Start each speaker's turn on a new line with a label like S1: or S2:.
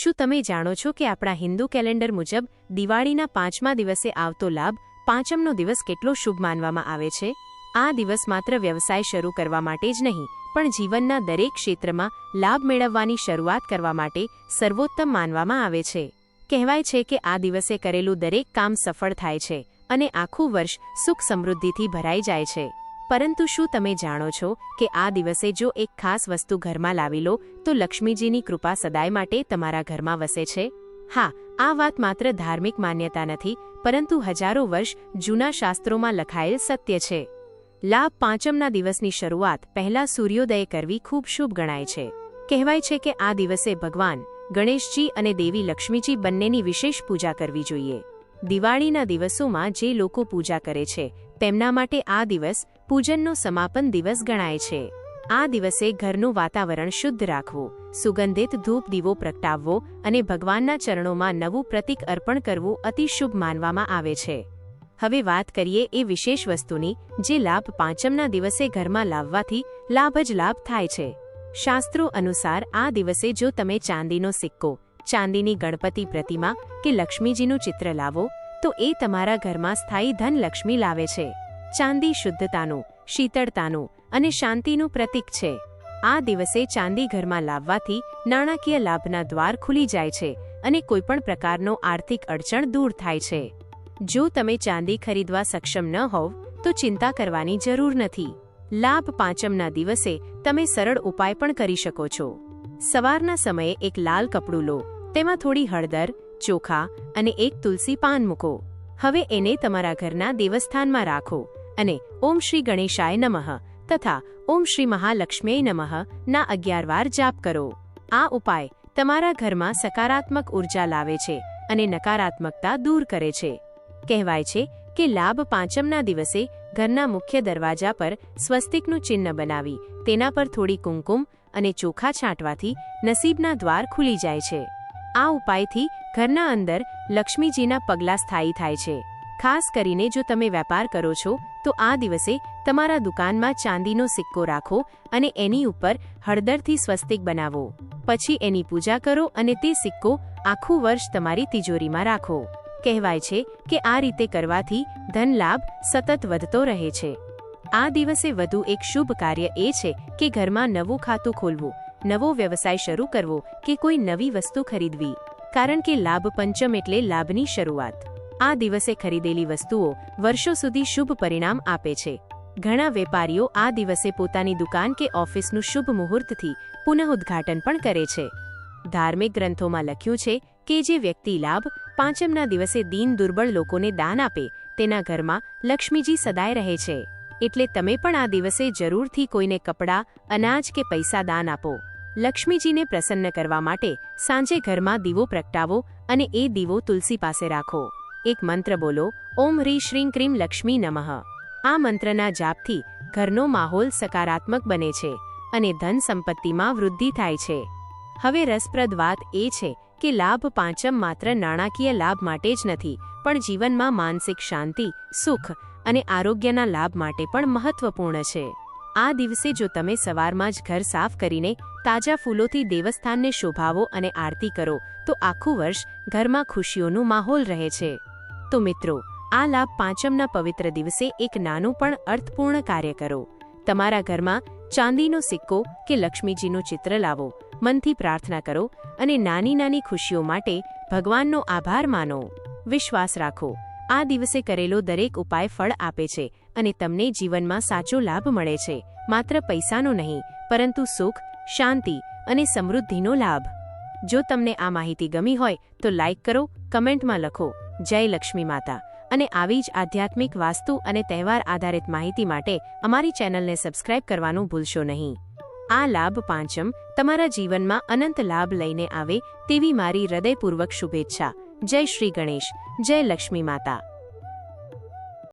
S1: શું તમે જાણો છો કે આપણા હિન્દુ કેલેન્ડર મુજબ દિવાળીના પાંચમા દિવસે આવતો લાભ પાંચમનો દિવસ કેટલો શુભ માનવામાં આવે છે? આ દિવસ માત્ર વ્યવસાય શરૂ કરવા માટે જ નહીં, પણ જીવનના દરેક ક્ષેત્રમાં લાભ મેળવવાની શરૂઆત કરવા માટે સર્વોત્તમ માનવામાં આવે છે. કહેવાય છે કે આ દિવસે કરેલું દરેક કામ સફળ થાય છે અને આખું વર્ષ સુખ સમૃદ્ધિથી ભરાઈ જાય છે. પરંતુ શું તમે જાણો છો કે આ દિવસે જો એક ખાસ વસ્તુ ઘરમાં લાવી લો, તો લક્ષ્મીજીની કૃપા સદાય માટે તમારા ઘરમાં વસે છે? હા, આ વાત માત્ર ધાર્મિક માન્યતા નથી, પરંતુ હજારો વર્ષ જૂના શાસ્ત્રોમાં લખાયેલ સત્ય છે. લાભ પાંચમના દિવસની શરૂઆત પહેલા સૂર્યોદય કરવી ખૂબ શુભ ગણાય છે. કહેવાય છે કે આ દિવસે ભગવાન, ગણેશજી અને દેવી લક્ષ્મીજી બંનેની વિશેષ પૂજા કરવી જોઈએ. દિવાળીના દિવસોમાં જે લોકો પૂજા કરે છે તેમના માટે આ દિવસ પૂજનનો સમાપન દિવસ ગણાય છે. આ દિવસે ઘરનું વાતાવરણ શુદ્ધ રાખવું, સુગંધિત ધૂપ દીવો પ્રગટાવવો અને ભગવાનના ચરણોમાં નવું પ્રતિક અર્પણ કરવું અતિ શુભ માનવામાં આવે છે. હવે વાત કરીએ એ વિશેષ વસ્તુની, જે લાભ પાંચમના દિવસે ઘરમાં લાવવાથી લાભ જ લાભ થાય છે. શાસ્ત્રો અનુસાર આ દિવસે જો તમે ચાંદીનો સિક્કો, ચાંદીની ગણપતિ પ્રતિમા કે લક્ષ્મીજીનું ચિત્ર લાવો તો એ તમારા ઘરમાં સ્થાયી ધનલક્ષ્મી લાવે છે. ચાંદી શુદ્ધતાનું, શીતળતાનું અને શાંતિનું પ્રતીક છે. આ દિવસે ચાંદી ઘરમાં લાવવાથી નાણાકીય લાભના દ્વાર ખુલી જાય છે અને કોઈપણ પ્રકારનો આર્થિક અડચણ દૂર થાય છે. જો તમે ચાંદી ખરીદવા સક્ષમ ન હોવ, તો ચિંતા કરવાની જરૂર નથી. લાભ પાંચમના દિવસે તમે સરળ ઉપાય પણ કરી શકો છો. સવારના સમયે એક લાલ કપડું લો, તેમાં થોડી હળદર ચોખા અને એક તુલસી પાન મૂકો. હવે એને તમારા ઘરના દેવસ્થાનમાં રાખો અને ઓમ શ્રી ગણેશાય નમઃ તથા ઓમ શ્રી મહાલક્ષ્મીય નમઃ ના અગિયાર વાર જાપ કરો. આ ઉપાય તમારા ઘરમાં સકારાત્મક ઊર્જા લાવે છે અને નકારાત્મકતા દૂર કરે છે. કહેવાય છે કે લાભ પાંચમના દિવસે ઘરના મુખ્ય દરવાજા પર સ્વસ્તિકનું ચિહ્ન બનાવી, તેના પર થોડી કુમકુમ અને ચોખા છાંટવાથી નસીબના દ્વાર ખુલી જાય છે. આ ઉપાયથી ઘરના અંદર લક્ષ્મીજીના પગલાં સ્થાયી થાય છે. ખાસ કરીને જો તમે વેપાર કરો છો, તો આ દિવસે તમારા દુકાનમાં ચાંદીનો સિક્કો રાખો અને એની ઉપર હળદરથી સ્વસ્તિક બનાવો. પછી એની પૂજા કરો અને તે સિક્કો આખું વર્ષ તમારી તિજોરીમાં રાખો. કહેવાય છે કે આ રીતે કરવાથી ધન લાભ સતત વધતો રહે છે. આ દિવસે વધુ એક શુભ કાર્ય એ છે કે ઘરમાં નવું ખાતું ખોલવું. નવો વ્યવસાય શરૂ કરવો કે કોઈ નવી વસ્તુ ખરીદવી? કારણ કે લાભ પંચમ એટલે લાભની શરૂઆત. આ દિવસે ખરીદેલી વસ્તુઓ વર્ષો સુધી શુભ પરિણામ આપે છે. ઘણા વેપારીઓ આ દિવસે પોતાની દુકાન કે ઓફિસનું શુભ મુહૂર્તથી પુનઃઉદ્ઘાટન પણ કરે છે. ધાર્મિક ગ્રંથોમાં લખ્યું છે કે જે વ્યક્તિ લાભ પાંચમના દિવસે દીન દુર્બળ લોકોને દાન આપે, તેના ઘરમાં લક્ષ્મીજી સદાય રહે છે. એટલે તમે પણ આ દિવસે જરૂરથી કોઈને કપડાં, અનાજ કે પૈસા દાન આપો. લક્ષ્મીજીને પ્રસન્ન કરવા માટે સાંજે ઘરમાં દીવો પ્રગટાવો અને એ દીવો તુલસી પાસે રાખો. એક મંત્ર બોલો, ઓમ હ્રી શ્રીં ક્રીમ લક્ષ્મી નમઃ. આ મંત્રના જાપથી ઘરનો માહોલ સકારાત્મક બને છે અને ધન સંપત્તિમાં વૃદ્ધિ થાય છે. હવે રસપ્રદ વાત એ છે કે લાભ પાંચમ માત્ર નાણાકીય લાભ માટે જ નથી, પણ જીવનમાં માનસિક શાંતિ, સુખ અને આરોગ્યના લાભ માટે પણ મહત્વપૂર્ણ છે. આ દિવસે જો તમે સવારમાં જ ઘર સાફ કરીને તાજા ફૂલોથી દેવસ્થાનને શોભાવો અને આરતી કરો, તો આખું વર્ષ ઘરમાં ખુશીઓનું માહોલ રહે છે. તો મિત્રો, આ લાભ પાંચમના પવિત્ર દિવસે એક નાનું પણ અર્થપૂર્ણ કાર્ય કરો. તમારા ઘરમાં ચાંદીનો સિક્કો કે લક્ષ્મીજીનું ચિત્ર લાવો, મનથી પ્રાર્થના કરો અને નાની નાની ખુશીઓ માટે ભગવાનનો આભાર માનો. વિશ્વાસ રાખો, આ દિવસે કરેલો દરેક ઉપાય ફળ આપે છે અને તમને જીવનમાં સાચો લાભ મળે છે. માત્ર પૈસાનો નહીં, પરંતુ સુખ, શાંતિ અને સમૃદ્ધિનો લાભ. જો તમને આ માહિતી ગમી હોય, તો લાઇક કરો, કમેન્ટમાં લખો. જય લક્ષ્મી માતા. અને આવી જ આધ્યાત્મિક વાસ્તુ અને તહેવાર આધારિત માહિતી માટે અમારી ચેનલને સબસ્ક્રાઇબ કરવાનું ભૂલશો નહીં. આ લાભ પાંચમ, તમારા જીવનમાં અનંત લાભ લઈને આવે, તેવી મારી હૃદયપૂર્વક શુભેચ્છા. જય શ્રી ગણેશ. જય લક્ષ્મી માતા.